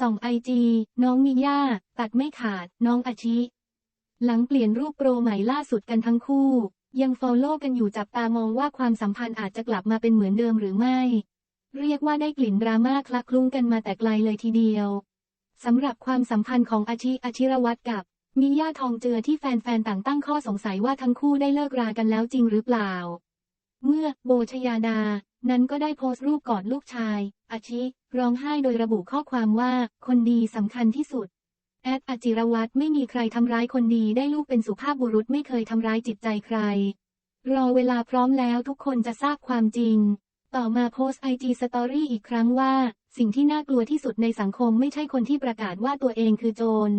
ส่องไอจีน้องมิย่า ตัดไม่ขาด น้องอาชิ หลังเปลี่ยนรูปโปรใหม่ล่าสุดกันทั้งคู่ ยังฟอลโล่กันอยู่จับตามองว่าความสัมพันธ์อาจจะกลับมาเป็นเหมือนเดิมหรือไม่ เรียกว่าได้กลิ่นดราม่าคลักคลุ้งกันมาแต่ไกลเลยทีเดียวสำหรับความสัมพันธ์ของอาชิอาชิรวัตรกับมิย่าทองเจือที่แฟนๆต่างตั้งข้อสงสัยว่าทั้งคู่ได้เลิกรากันแล้วจริงหรือเปล่า เมื่อโบชยาดา นั้นก็ได้โพสต์รูปกอดลูกชาย อาชิร้องไห้โดยระบุข้อความว่า คนดีสำคัญที่สุด แอดอจิรวัตรไม่มีใครทำร้ายคนดีได้ลูกเป็นสุภาพบุรุษไม่เคยทำร้ายจิตใจใคร รอเวลาพร้อมแล้วทุกคนจะทราบความจริง ต่อมาโพสต์ไอจีสตอรี่อีกครั้งว่า สิ่งที่น่ากลัวที่สุดในสังคมไม่ใช่คนที่ประกาศว่าตัวเองคือโจร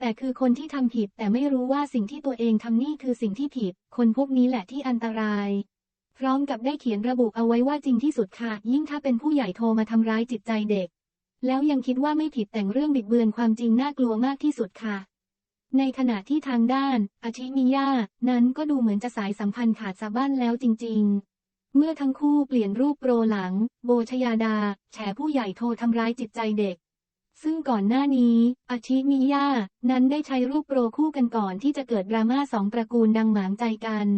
แต่คือคนที่ทำผิดแต่ไม่รู้ว่าสิ่งที่ตัวเองทำนี่คือสิ่งที่ผิด คนพวกนี้แหละที่อันตราย พร้อมกับได้เขียนระบุเอาไว้ว่าจริงที่สุดค่ะ ยิ่งถ้าเป็นผู้ใหญ่โทรมาทำร้ายจิตใจเด็ก แล้วยังคิดว่าไม่ผิดแต่งเรื่องบิดเบือนความจริงน่ากลัวมากที่สุดค่ะ ในขณะที่ทางด้านอาชิมิยานั้นก็ดูเหมือนจะสายสัมพันธ์ขาดสะบั้นแล้วจริง ๆเมื่อทั้งคู่เปลี่ยนรูปโปรหลัง โบชยาดา แฉผู้ใหญ่โทรทำร้ายจิตใจเด็ก ซึ่งก่อนหน้านี้ อาชิมิยา นั้นได้ใช้รูปโปรคู่กันก่อนที่จะเกิดดราม่าสองตระกูลดังหมางใจกัน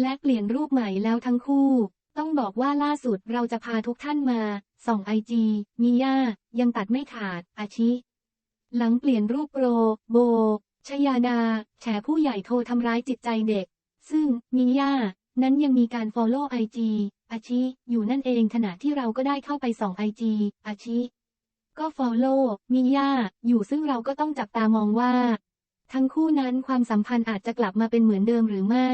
และเปลี่ยนรูปใหม่แล้วทั้งคู่ ต้องบอกว่าล่าสุดเราจะพาทุกท่านมา ส่องไอจีมิยายังตัดไม่ขาด อาชิ หลังเปลี่ยนรูปโปร โบ ชยาดา แฉผู้ใหญ่โทรทำร้ายจิตใจเด็ก ซึ่งมิยานั้นยังมีการ follow ไอจีอาชิ อยู่นั่นเองขณะที่เราก็ได้เข้าไปส่องไอจีอาชิ ก็ follow มิยาอยู่ซึ่งเราก็ต้องจับตามองว่า ทั้งคู่นั้นความสัมพันธ์อาจจะกลับมาเป็นเหมือนเดิมหรือไม่